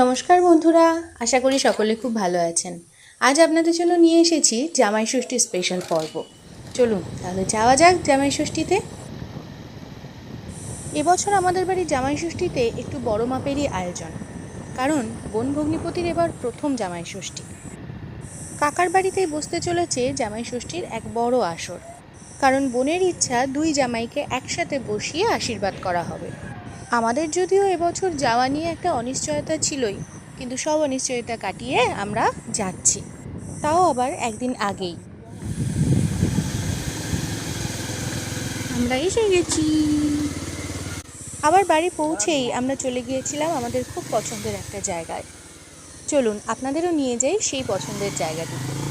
নমস্কার বন্ধুরা, আশা করি সকলে খুব ভালো আছেন। আজ আপনাদের জন্য নিয়ে এসেছি জামাই ষষ্ঠী স্পেশাল পর্ব। চলুন, তাহলে যাওয়া যাক জামাই ষষ্ঠীতে। এবছর আমাদের বাড়ির জামাই ষষ্ঠীতে একটু বড় মাপেরই আয়োজন, কারণ বোন ভগ্নিপতির এবার প্রথম জামাই ষষ্ঠী। কাকার বাড়িতেই বসতে চলেছে জামাই ষষ্ঠীর এক বড় আসর, কারণ বোনের ইচ্ছা দুই জামাইকে একসাথে বসিয়ে আশীর্বাদ করা হবে। আমাদের যদিও এবছর যাওয়া নিয়ে একটা অনিশ্চয়তা ছিলই, কিন্তু সব অনিশ্চয়তা কাটিয়ে আমরা যাচ্ছি। তাও আবার একদিন আগেই। আমরা এসে গেছি। আবার বাড়ি পৌঁছেই আমরা চলে গিয়েছিলাম আমাদের খুব পছন্দের একটা জায়গায়। চলুন, আপনাদেরও নিয়ে যাই সেই পছন্দের জায়গাটিতে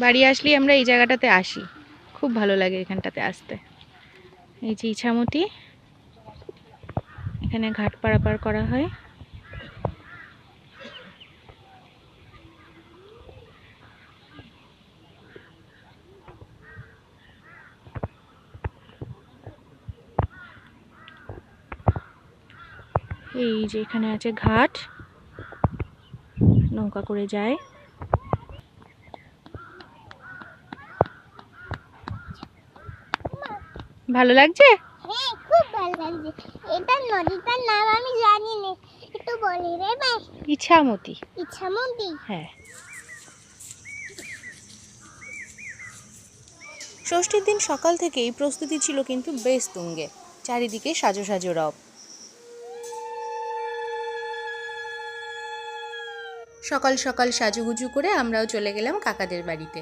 বাড়ি আসলেই আমরা এই জায়গাটাতে আসি। খুব ভালো লাগে এখানটাতে আসতে। এই যে ইছামতি, এখানে ঘাট পারাপার করা হয়। এই যে এখানে আছে ঘাট। নৌকা করে যায়। ভালো লাগছে? হ্যাঁ খুব ভালো লাগছে। এটা নদীটার নাম আমি জানি না একটু বলি রে ভাই। ইছামতি। হ্যাঁ। ষষ্ঠীর দিন সকাল থেকেই প্রস্তুতি ছিল কিন্তু বেশ তুঙ্গে চারিদিকে সাজো সাজো রব। সকাল সকাল সাজুগুজু করে আমরাও চলে গেলাম কাকাদের বাড়িতে।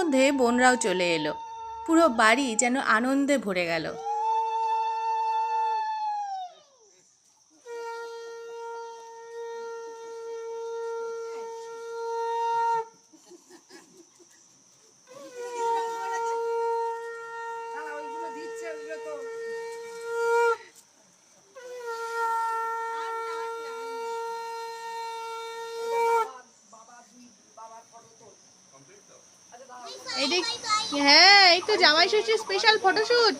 মধ্যে বোনরাও চলে এলো। পুরো বাড়ি যেন আনন্দে ভরে গেল। হ্যাঁ এই তো জামাই ষষ্ঠীর স্পেশাল ফটোশুট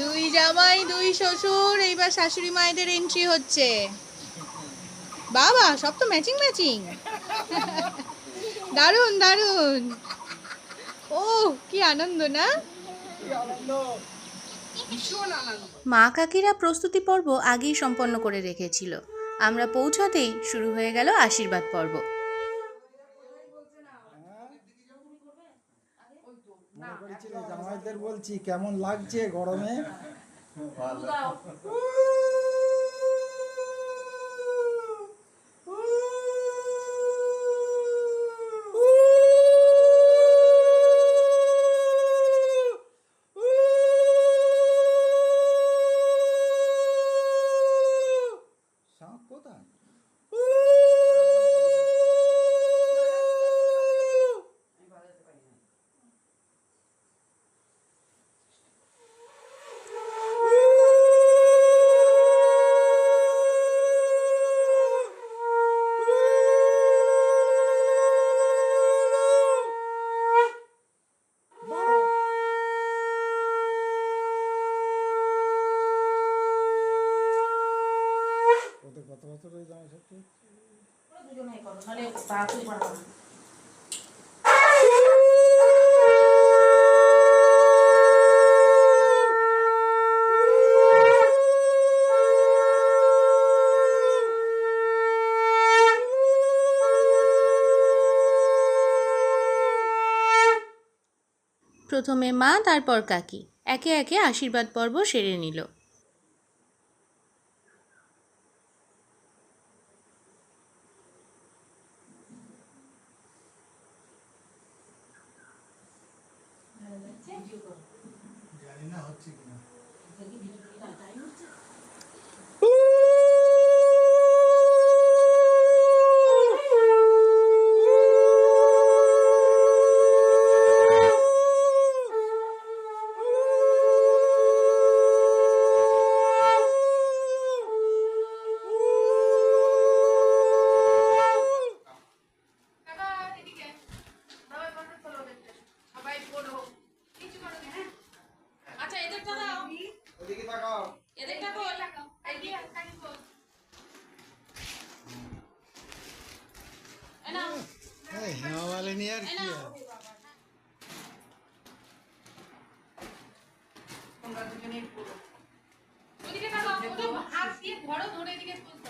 দুই জামাই, দুই শ্বশুর, এইবার শাশুড়ি মায়েদের এন্ট্রি হচ্ছে। বাবা, সব তো ম্যাচিং ম্যাচিং দারুণ দারুণ। ও, কি আনন্দ, না? মা কাকিরা প্রস্তুতি পর্ব আগেই সম্পন্ন করে রেখেছিল। আমরা পৌঁছাতেই শুরু হয়ে গেল আশীর্বাদ পর্ব। জামাইদের বলছি কেমন লাগছে গরমে? কত বছর ওই জামাই সত্যি প্রথমে মা তারপর কাকি। একে একে আশীর্বাদ পর্ব সেরে নিল।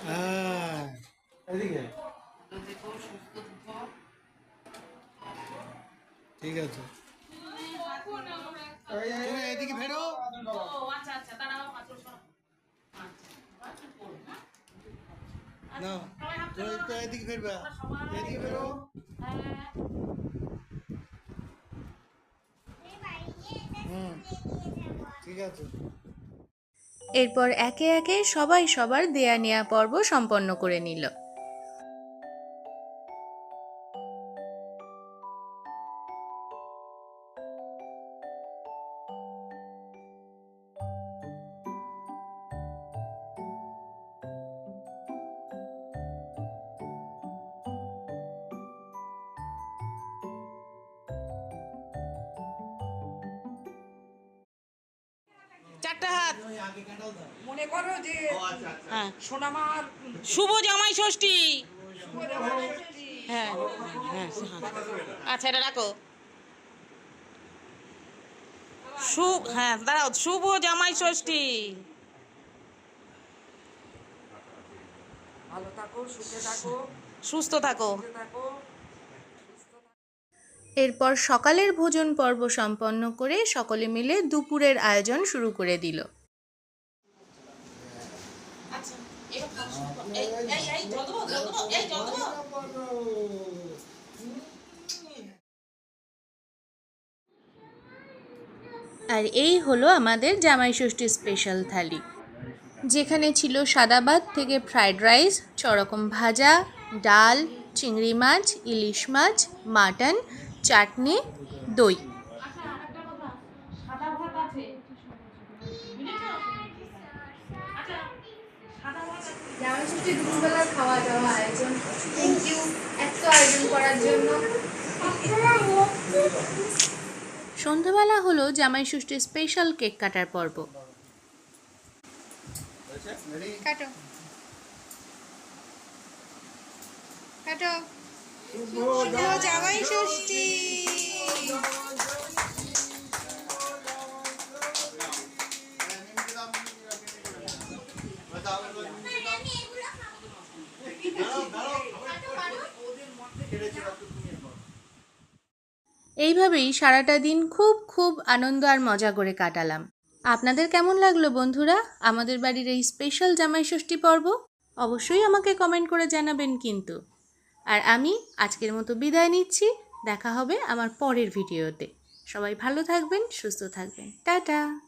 হ্যাঁ। এদিকে। ঠিক আছে। এই, এই, এই, এদিকে ফেরো। না? তুমি তো এদিকে ফিরবে। এদিকে ফেরো। এরপর একে একে সবাই সবার দেয়া নেয়া পর্ব সম্পন্ন করে নিল। চারটা হাত। মনে করো যে হ্যাঁ। সোনামার শুভ জামাই ষষ্ঠী। হ্যাঁ হ্যাঁ আচ্ছা এটা রাখো। শুভ হ্যাঁ দাঁড়াও শুভ জামাই ষষ্ঠী। ভালো থাকো সুখে থাকো। সুস্থ থাকো। এরপর সকালের ভোজন পর্ব সম্পন্ন করে সকলে মিলে দুপুরের আয়োজন শুরু করে দিল। আর এই হলো আমাদের জামাই ষষ্ঠী স্পেশাল থালি। যেখানে ছিল সাদা ভাত থেকে ফ্রাইড রাইস চরকম ভাজা ডাল চিংড়ি মাছ ইলিশ মাছ মাটন চাটনি দই। জামাই ষষ্ঠী দুপুরবেলা খাওয়া দাওয়া আয়োজন। থ্যাংক ইউ এত আয়োজন করার জন্য। সন্ধ্যাবেলা হলো জামাই ষষ্ঠীর স্পেশাল কেক কাটার পর্ব। কাটো। কাটো। এইভাবেই সারাটা দিন খুব খুব আনন্দ আর মজা করে কাটালাম। আপনাদের কেমন লাগল বন্ধুরা? আমাদের বাড়ির এই স্পেশাল জামাই ষষ্ঠী পর্ব? অবশ্যই আমাকে কমেন্ট করে জানাবেন কিন্তু। আর আমি আজকের মতো বিদায় নিচ্ছি। দেখা হবে আমার পরের ভিডিওতে। সবাই ভালো থাকবেন, সুস্থ থাকবেন। টাটা!